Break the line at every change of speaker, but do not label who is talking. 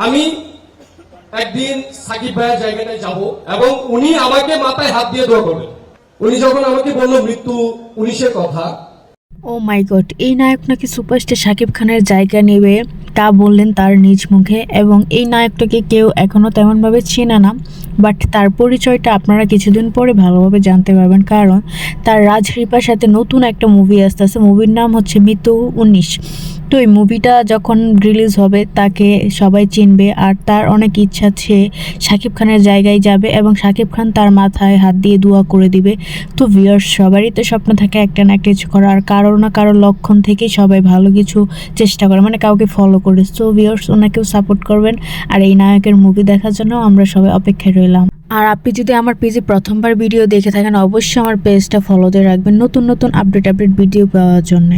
আমি একদিন সাকিব ভাইয়ের জায়গাটায় যাব এবং উনি আমাকে মাথায় হাত দিয়ে দোয়া করবেন। উনি যখন আমাকে বলল মৃত্যু উনিশের কথা
ও মাই গড এই নায়ক নাকি সুপারস্টার সাকিব খানের জায়গা নেবে? তা বললেন তার নিজ মুখে এবং এই নায়কটাকে কেউ এখনও তেমনভাবে চেনে না। বাট তার পরিচয়টা আপনারা কিছুদিন পরে ভালোভাবে জানতে পারবেন, কারণ তার রাজরিপার সাথে নতুন একটা মুভি আসতে আসতেছে। মুভির নাম হচ্ছে মৃত্যু উনিশ। তো এই মুভিটা যখন রিলিজ হবে, তাকে সবাই চিনবে আর তার অনেক ইচ্ছা সে শাকিব খানের জায়গায় যাবে এবং শাকিব খান তার মাথায় হাত দিয়ে দোয়া করে দিবে। তো ভিউয়ার্স সবারই তো স্বপ্ন থাকে একটা না একটা কিছু করার। কারও না কারোর লক্ষণ থেকেই সবাই ভালো কিছু চেষ্টা করে মানে কাউকে ফলো করে সো ভিউয়ার্স ওনাকেও সাপোর্ট করবেন। আর এই নায়কের মুভি দেখার জন্য আমরা সবাই অপেক্ষায় রইলাম। আর আপনি যদি আমার পেজে প্রথমবার ভিডিও দেখে থাকেন, অবশ্যই আমার পেজটা ফলো দিয়ে রাখবেন নতুন নতুন আপডেট আপডেট ভিডিও পাওয়ার জন্য।